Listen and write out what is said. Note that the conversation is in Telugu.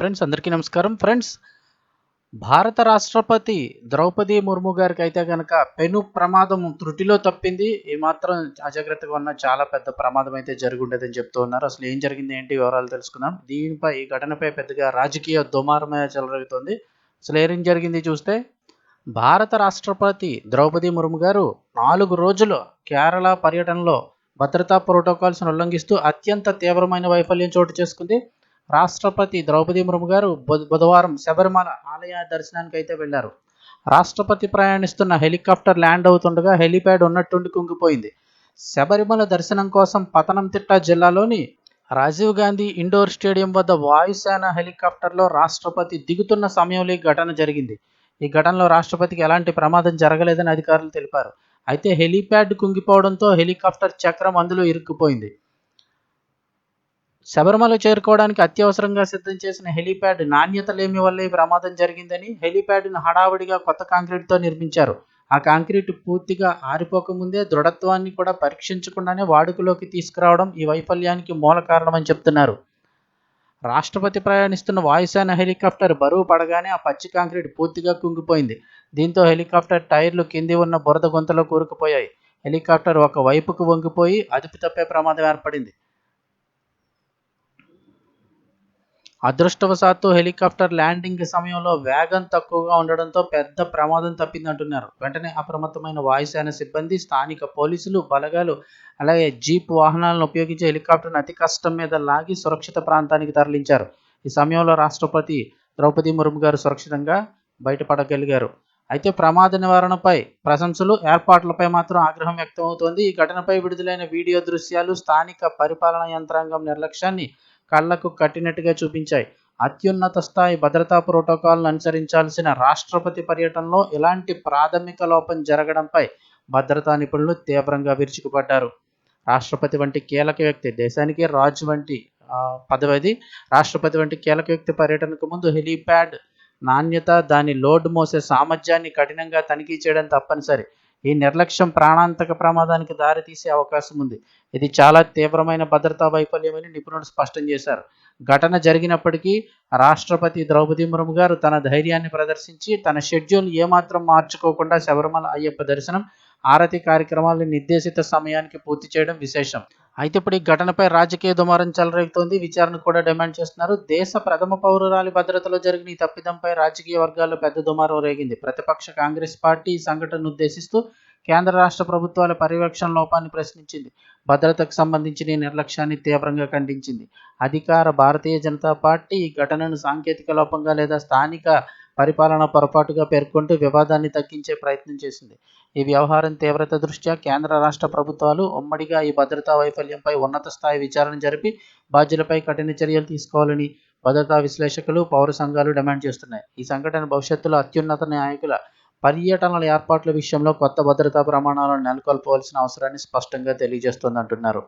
ఫ్రెండ్స్ అందరికీ నమస్కారం. ఫ్రెండ్స్ భారత రాష్ట్రపతి ద్రౌపది ముర్ము గారికి అయితే కనుక పెను ప్రమాదం త్రుటిలో తప్పింది. ఏమాత్రం అజాగ్రత్తగా ఉన్న చాలా పెద్ద ప్రమాదం అయితే జరుగుండేదని చెప్తూ ఉన్నారు. అసలు ఏం జరిగింది ఏంటి వివరాలు తెలుసుకుందాం. దీనిపై ఈ ఘటనపై పెద్దగా రాజకీయ దుమారమే చెలరుగుతోంది. అసలు ఏం జరిగింది చూస్తే భారత రాష్ట్రపతి ద్రౌపది ముర్ము గారు నాలుగు రోజులు కేరళ పర్యటనలో భద్రతా ప్రోటోకాల్స్ను ఉల్లంఘిస్తూ అత్యంత తీవ్రమైన వైఫల్యం చోటు చేసుకుంది. రాష్ట్రపతి ద్రౌపది ముర్ము గారు బుధవారం శబరిమల ఆలయ దర్శనానికి అయితే వెళ్ళారు రాష్ట్రపతి ప్రయాణిస్తున్న హెలికాప్టర్ ల్యాండ్ అవుతుండగా హెలిప్యాడ్ ఉన్నట్టుండి కుంగిపోయింది. శబరిమల దర్శనం కోసం పతనంతిట్ట జిల్లాలోని రాజీవ్ గాంధీ ఇండోర్ స్టేడియం వద్ద వాయుసేన హెలికాప్టర్లో రాష్ట్రపతి దిగుతున్న సమయంలో ఈ ఘటన జరిగింది. ఈ ఘటనలో రాష్ట్రపతికి ఎలాంటి ప్రమాదం జరగలేదని అధికారులు తెలిపారు. అయితే హెలిప్యాడ్ కుంగిపోవడంతో హెలికాప్టర్ చక్రం అందులో ఇరుక్కుపోయింది. శబరిమల చేరుకోవడానికి అత్యవసరంగా సిద్ధం చేసిన హెలీప్యాడ్ నాణ్యత లేమి వల్ల ఈ ప్రమాదం జరిగిందని హెలీప్యాడ్ను హడావుడిగా కొత్త కాంక్రీట్తో నిర్మించారు. ఆ కాంక్రీట్ పూర్తిగా ఆరిపోకముందే దృఢత్వాన్ని కూడా పరీక్షించకుండానే వాడుకలోకి తీసుకురావడం ఈ వైఫల్యానికి మూల కారణమని చెప్తున్నారు. రాష్ట్రపతి ప్రయాణిస్తున్న వాయుసేన హెలికాప్టర్ బరువు పడగానే ఆ పచ్చి కాంక్రీట్ పూర్తిగా కుంగిపోయింది. దీంతో హెలికాప్టర్ టైర్లు కింది ఉన్న బురద గుంతలో కూరుకుపోయాయి. హెలికాప్టర్ ఒక వైపుకు వంగిపోయి అదుపు తప్పే ప్రమాదం ఏర్పడింది. అదృష్టవశాత్తు హెలికాప్టర్ ల్యాండింగ్ సమయంలో వేగం తక్కువగా ఉండడంతో పెద్ద ప్రమాదం తప్పిందంటున్నారు. వెంటనే అప్రమత్తమైన వాయుసేన సిబ్బంది స్థానిక పోలీసులు బలగాలు అలాగే జీప్ వాహనాలను ఉపయోగించి హెలికాప్టర్ను అతి కష్టం మీద లాగి సురక్షిత ప్రాంతానికి తరలించారు. ఈ సమయంలో రాష్ట్రపతి ద్రౌపది ముర్ము గారు సురక్షితంగా బయటపడగలిగారు. అయితే ప్రమాద నివారణపై ప్రశంసలు ఏర్పాట్లపై మాత్రం ఆగ్రహం వ్యక్తమవుతోంది. ఈ ఘటనపై విడుదలైన వీడియో దృశ్యాలు స్థానిక పరిపాలనా యంత్రాంగం నిర్లక్ష్యాన్ని కళ్ళకు కట్టినట్టుగా చూపించాయి. అత్యున్నత స్థాయి భద్రతా ప్రోటోకాల్ను అనుసరించాల్సిన రాష్ట్రపతి పర్యటనలో ఇలాంటి ప్రాథమిక లోపం జరగడంపై భద్రతా నిపుణులు తీవ్రంగా విరుచుకుపడ్డారు. రాష్ట్రపతి వంటి కీలక వ్యక్తి దేశానికి రాజు వంటి పదవది రాష్ట్రపతి వంటి కీలక వ్యక్తి పర్యటనకు ముందు హెలీప్యాడ్ నాణ్యత దాని లోడ్ మోసే సామర్థ్యాన్ని కఠినంగా తనిఖీ చేయడం తప్పనిసరి. ఈ నిర్లక్ష్యం ప్రాణాంతక ప్రమాదానికి దారితీసే అవకాశం ఉంది. ఇది చాలా తీవ్రమైన భద్రతా వైఫల్యమని నిపుణులు స్పష్టం చేశారు. ఘటన జరిగినప్పటికీ రాష్ట్రపతి ద్రౌపది ముర్ము గారు తన ధైర్యాన్ని ప్రదర్శించి తన షెడ్యూల్ ఏమాత్రం మార్చుకోకుండా శబరిమల అయ్యప్ప దర్శనం ఆరతి కార్యక్రమాలను నిర్దేశిత సమయానికి పూర్తి చేయడం విశేషం. అయితే ఇప్పుడు ఈ ఘటనపై రాజకీయ దుమారం చెలరేగుతోంది. విచారణ కూడా డిమాండ్ చేస్తున్నారు. దేశ ప్రథమ పౌరురాలి భద్రతలో జరిగిన ఈ తప్పిదంపై రాజకీయ వర్గాల్లో పెద్ద దుమారం రేగింది. ప్రతిపక్ష కాంగ్రెస్ పార్టీ ఈ సంఘటనను ఉద్దేశిస్తూ కేంద్ర రాష్ట్ర ప్రభుత్వాల పర్యవేక్షణ లోపాన్ని ప్రశ్నించింది. భద్రతకు సంబంధించిన ఈ నిర్లక్ష్యాన్ని తీవ్రంగా ఖండించింది. అధికార భారతీయ జనతా పార్టీ ఈ ఘటనను సాంకేతిక లోపంగా లేదా స్థానిక పరిపాలన పొరపాటుగా పేర్కొంటూ వివాదాన్ని తగ్గించే ప్రయత్నం చేసింది. ఈ వ్యవహారం తీవ్రత దృష్ట్యా కేంద్ర రాష్ట్ర ప్రభుత్వాలు ఉమ్మడిగా ఈ భద్రతా వైఫల్యంపై ఉన్నత స్థాయి విచారణ జరిపి బాధ్యులపై కఠిన చర్యలు తీసుకోవాలని భద్రతా విశ్లేషకులు పౌర సంఘాలు డిమాండ్ చేస్తున్నాయి. ఈ సంఘటన భవిష్యత్తులో అత్యున్నత నాయకుల పర్యటనల ఏర్పాట్ల విషయంలో కొత్త భద్రతా ప్రమాణాలను నెలకొల్పవలసిన అవసరాన్ని స్పష్టంగా తెలియజేస్తోందంటున్నారు.